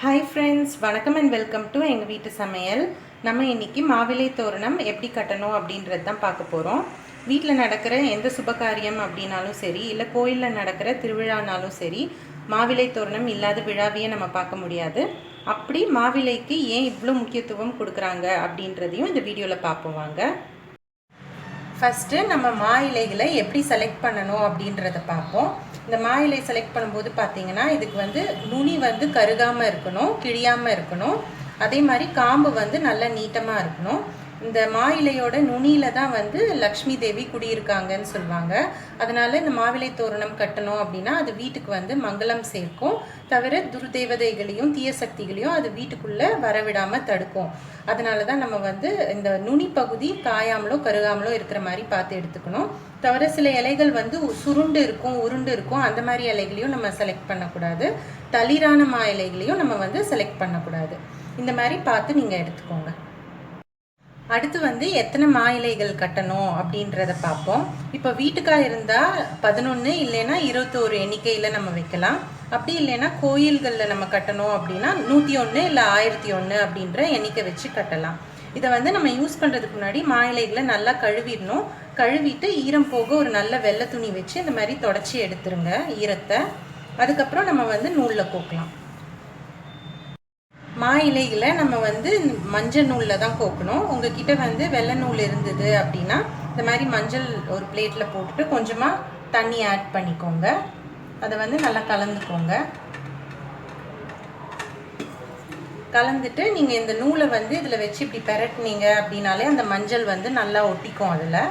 Hi friends வணக்கம் and welcome to எங்கள் வீட்டு சமையல். நம்ம இன்னைக்கு மாவிலை தோரணம் எப்படி கட்டணும் அப்படின்றது தான் பார்க்க போகிறோம் வீட்டில் நடக்கிற எந்த சுபகாரியம் அப்படின்னாலும் சரி இல்லை கோயிலில் நடக்கிற திருவிழானாலும் சரி மாவிலை தோரணம் இல்லாத விழாவையே நம்ம பார்க்க முடியாது. அப்படி மாவிலைக்கு ஏன் இவ்வளோ முக்கியத்துவம் கொடுக்குறாங்க அப்படின்றதையும் இந்த வீடியோவில் பார்ப்போம் வாங்க. ஃபஸ்ட்டு நம்ம மா இலைகளை எப்படி செலக்ட் பண்ணணும் அப்படின்றத பார்ப்போம். இந்த மா இலை செலக்ட் பண்ணும்போது பார்த்தீங்கன்னா இதுக்கு வந்து நுனி வந்து கருகாமல் இருக்கணும் கிழியாமல் இருக்கணும். அதே மாதிரி காம்பு வந்து நல்லா நீட்டமாக இருக்கணும். இந்த மா இலையோட நுனியில தான் வந்து லக்ஷ்மி தேவி குடியிருக்காங்கன்னு சொல்லுவாங்க. அதனால இந்த மாவிலை தோரணம் கட்டணும் அப்படின்னா அது வீட்டுக்கு வந்து மங்களம் சேர்க்கும். தவிர துர்தேவதைகளையும் தீய சக்திகளையும் அது வீட்டுக்குள்ளே வரவிடாம தடுக்கும். அதனால தான் நம்ம வந்து இந்த நுனி பகுதி காயாமலோ கருகாமலோ இருக்கிற மாதிரி பார்த்து எடுத்துக்கணும். தவிர சில இலைகள் வந்து சுருண்டு இருக்கும் உருண்டு இருக்கும். அந்த மாதிரி இலைகளையும் நம்ம செலக்ட் பண்ணக்கூடாது. தளிரான மா இலைகளையும் நம்ம வந்து செலக்ட் பண்ணக்கூடாது. இந்த மாதிரி பார்த்து நீங்கள் எடுத்துக்கோங்க. அடுத்து வந்து எத்தனை மா இலைகள் கட்டணும் அப்படின்றத பார்ப்போம். இப்போ வீட்டுக்காக இருந்தால் பதினொன்று இல்லைன்னா இருபத்தோரு எண்ணிக்கையில் நம்ம வைக்கலாம். அப்படி இல்லைன்னா கோயில்களில் நம்ம கட்டணும் அப்படின்னா நூற்றி ஒன்று இல்லை ஆயிரத்தி ஒன்று அப்படின்ற எண்ணிக்கை வச்சு கட்டலாம். இதை வந்து நம்ம யூஸ் பண்ணுறதுக்கு முன்னாடி மா இலைகளை நல்லா கழுவிடணும். கழுவிட்டு ஈரம் போக ஒரு நல்ல வெள்ளை துணி வச்சு இந்த மாதிரி தொடச்சி எடுத்துருங்க ஈரத்தை. அதுக்கப்புறம் நம்ம வந்து நூலில் கோக்கலாம். மா இலைகளை நம்ம வந்து மஞ்சள் நூலில் தான் கோக்கணும். உங்ககிட்ட வந்து வெள்ளை நூல் இருந்தது அப்படின்னா இந்த மாதிரி மஞ்சள் ஒரு பிளேட்டில் போட்டுட்டு கொஞ்சமாக தண்ணி ஆட் பண்ணிக்கோங்க. அதை வந்து நல்லா கலந்துக்கோங்க. கலந்துட்டு நீங்கள் இந்த நூலை வந்து இதில் வச்சு இப்படி பெரட்டினீங்க அப்படின்னாலே அந்த மஞ்சள் வந்து நல்லா ஒட்டிக்கும் அதில்.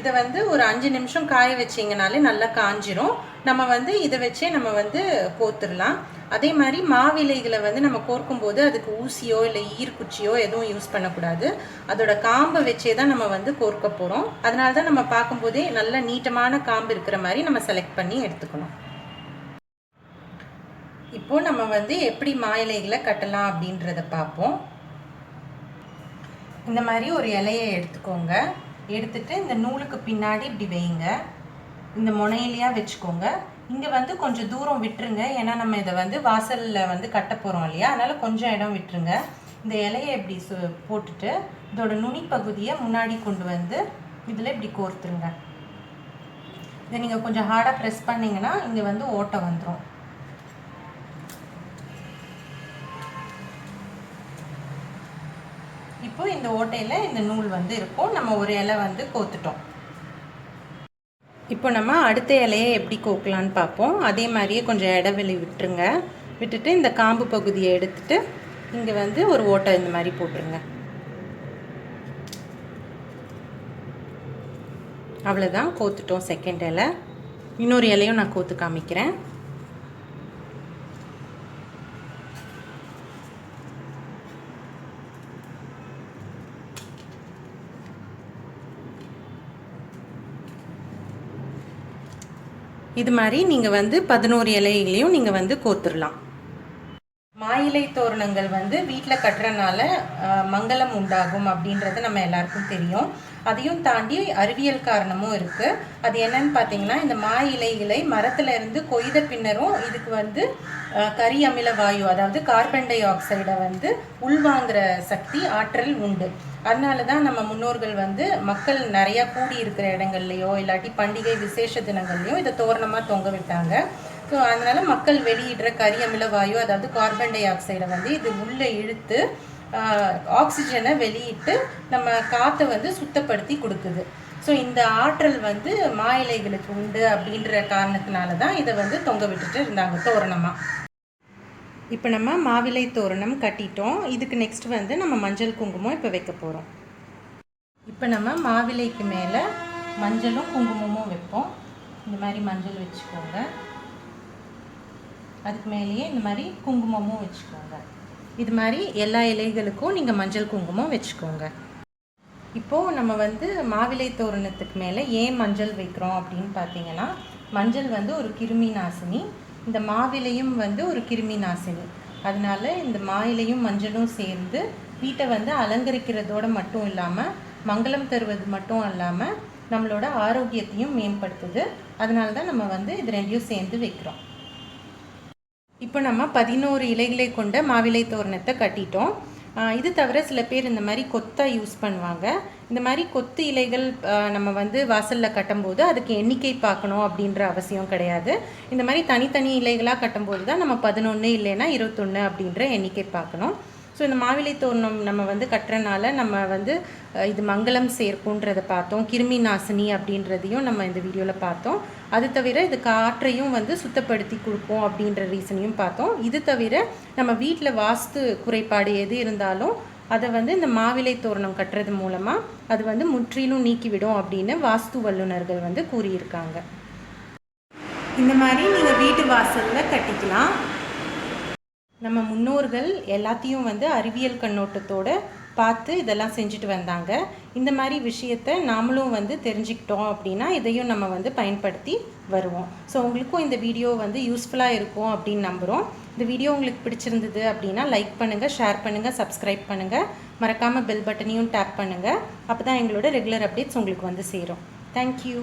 இதை வந்து ஒரு அஞ்சு நிமிஷம் காய வச்சிங்கனாலே நல்லா காஞ்சிரும். நம்ம வந்து இதை வச்சே நம்ம வந்து கோத்துடலாம் அதே மாதிரி மாவிலைகளை வந்து நம்ம கோர்க்கும் போது அதுக்கு ஊசியோ இல்லை ஈர்க்குச்சியோ எதுவும் யூஸ் பண்ணக்கூடாது. அதோட காம்பை வச்சே தான் நம்ம வந்து கோர்க்க போகிறோம் அதனால தான் நம்ம பார்க்கும்போதே நல்ல நீட்டமான காம்பு இருக்கிற மாதிரி நம்ம செலக்ட் பண்ணி எடுத்துக்கணும். இப்போ நம்ம வந்து எப்படி மா இலைகளை கட்டலாம் அப்படின்றத பார்ப்போம். இந்த மாதிரி ஒரு இலையை எடுத்துக்கோங்க. எடுத்துட்டு இந்த நூலுக்கு பின்னாடி இப்படி வைங்க. இந்த முனையிலையாக வச்சுக்கோங்க. இங்கே வந்து கொஞ்சம் தூரம் விட்டுருங்க. ஏன்னா நம்ம இதை வந்து வாசலில் வந்து கட்ட போகிறோம் இல்லையா? அதனால் கொஞ்சம் இடம் விட்டுருங்க. இந்த இலையை இப்படி சு போட்டுட்டு இதோட நுனி பகுதியை முன்னாடி கொண்டு வந்து இதில் இப்படி கோர்த்துருங்க. இதை நீங்கள் கொஞ்சம் ஹார்டாக ப்ரெஸ் பண்ணிங்கன்னா இங்கே வந்து ஓட்டை வந்துடும் இப்போ இந்த ஓட்டையில் இந்த நூல் வந்து இருக்கும். நம்ம ஒரு இலை வந்து கோத்துட்டோம். இப்போ நம்ம அடுத்த இலையை எப்படி கோக்கலான்னு பார்ப்போம். அதே மாதிரியே கொஞ்சம் இடைவெளி விட்டுருங்க. விட்டுட்டு இந்த காம்பு பகுதியை எடுத்துட்டு இங்கே வந்து ஒரு ஓட்டை இந்த மாதிரி போட்டுருங்க. அவ்வளோதான் கோத்துட்டோம் செகண்ட் இலை. இன்னொரு இலையும் நான் கோத்து காமிக்கிறேன். இது மாதிரி நீங்கள் வந்து பதினோரு இலைகளையும் நீங்கள் வந்து கோத்துடலாம் மாயிலை தோரணங்கள் வந்து வீட்டில் கட்டுறனால மங்களம் உண்டாகும் அப்படின்றது நம்ம எல்லாருக்கும் தெரியும். அதையும் தாண்டி அறிவியல் காரணமும் இருக்குது அது என்னன்னு பார்த்தீங்கன்னா இந்த மா இலைகளை மரத்தில் இருந்து கொய்த பின்னரும் இதுக்கு வந்து கரி அமில வாயு அதாவது கார்பன் டை ஆக்சைடை வந்து உள்வாங்குற சக்தி ஆற்றல் உண்டு. அதனால தான் நம்ம முன்னோர்கள் வந்து மக்கள் நிறையா கூடி இருக்கிற இடங்கள்லையோ இல்லாட்டி பண்டிகை விசேஷ தினங்கள்லையோ இதை தோரணமாக தொங்க விட்டாங்க. ஸோ அதனால் மக்கள் வெளியிடுற கரி அமில வாயு அதாவது கார்பன் டை ஆக்சைடை வந்து இது உள்ளே இழுத்து ஆக்சிஜனை வெளியிட்டு நம்ம காற்றை வந்து சுத்தப்படுத்தி கொடுக்குது. ஸோ இந்த ஆற்றல் வந்து மா இலைகளுக்கு உண்டு அப்படின்ற காரணத்தினால தான் இதை வந்து தொங்க விட்டுட்டு இருந்தாங்க தோரணமாக இப்போ நம்ம மாவிலை தோரணம் கட்டிட்டோம். இதுக்கு நெக்ஸ்ட் வந்து நம்ம மஞ்சள் குங்குமம் இப்போ வைக்க போகிறோம் இப்போ நம்ம மாவிலைக்கு மேலே மஞ்சளும் குங்குமமும் வைப்போம். இந்த மாதிரி மஞ்சள் வச்சுக்கோங்க. அதுக்கு மேலேயே இந்த மாதிரி குங்குமமும் வச்சுக்கோங்க. இது மாதிரி எல்லா இலைகளுக்கும் நீங்கள் மஞ்சள் குங்குமம் வச்சுக்கோங்க. இப்போது நம்ம வந்து மாவிலை தோரணத்துக்கு மேலே ஏன் மஞ்சள் வைக்கிறோம் அப்படின்னு பார்த்தீங்கன்னா மஞ்சள் வந்து ஒரு கிருமி நாசினி இந்த மாவிலையும் வந்து ஒரு கிருமி நாசினி. அதனால இந்த மாயிலையும் மஞ்சளும் சேர்ந்து வீட்டை வந்து அலங்கரிக்கிறதோடு மட்டும் இல்லாமல் மங்களம் தருவது மட்டும் இல்லாமல் நம்மளோட ஆரோக்கியத்தையும் மேம்படுத்துது. அதனால தான் நம்ம வந்து இது ரெண்டையும் சேர்ந்து வைக்கிறோம். இப்போ நம்ம பதினோரு இலைகளை கொண்ட மாவிலை தோரணத்தை கட்டிட்டோம். இது தவிர சில பேர் இந்த மாதிரி கொத்தாக யூஸ் பண்ணுவாங்க. இந்த மாதிரி கொத்து இலைகள் நம்ம வந்து வாசலில் கட்டும்போது அதுக்கு எண்ணிக்கை பார்க்கணும் அப்படின்ற அவசியம் கிடையாது. இந்த மாதிரி தனித்தனி இலைகளாக கட்டும்போது தான் நம்ம பதினொன்று இல்லைன்னா இருபத்தொன்று அப்படின்ற எண்ணிக்கை பார்க்கணும். ஸோ இந்த மாவிலை தோரணம் நம்ம வந்து கட்டுறனால நம்ம வந்து இது மங்களம் சேர்க்குன்றதை பார்த்தோம். கிருமி நாசினி அப்படின்றதையும் நம்ம இந்த வீடியோவில் பார்த்தோம். அது தவிர இது காற்றையும் வந்து சுத்தப்படுத்தி கொடுக்கும் அப்படின்ற ரீசனையும் பார்த்தோம். இது தவிர நம்ம வீட்டில் வாஸ்து குறைபாடு எது இருந்தாலும் அதை வந்து இந்த மாவிலை தோரணம் கட்டுறது மூலமாக அது வந்து முற்றிலும் நீக்கிவிடும் அப்படின்னு வாஸ்து வல்லுநர்கள் வந்து கூறியிருக்காங்க. இந்த மாதிரி நீங்கள் வீட்டு வாசலில் கட்டிக்கலாம். நம்ம முன்னோர்கள் எல்லாத்தையும் வந்து அறிவியல் கண்ணோட்டத்தோட பார்த்து இதெல்லாம் செஞ்சுட்டு வந்தாங்க. இந்த மாதிரி விஷயத்த நாமளும் வந்து தெரிஞ்சுக்கிட்டோம் அப்படின்னா இதையும் நம்ம வந்து பயன்படுத்தி வருவோம். ஸோ உங்களுக்கும் இந்த வீடியோ வந்து யூஸ்ஃபுல்லாக இருக்கும் அப்படின்னு நம்புகிறோம் இந்த வீடியோ உங்களுக்கு பிடிச்சிருந்தது அப்படின்னா லைக் பண்ணுங்கள் ஷேர் பண்ணுங்கள் சப்ஸ்கிரைப் பண்ணுங்கள் மறக்காமல் பெல் பட்டனையும் டேப் பண்ணுங்கள் அப்போ தான் எங்களோட ரெகுலர் அப்டேட்ஸ் உங்களுக்கு வந்து சேரும். தேங்க்யூ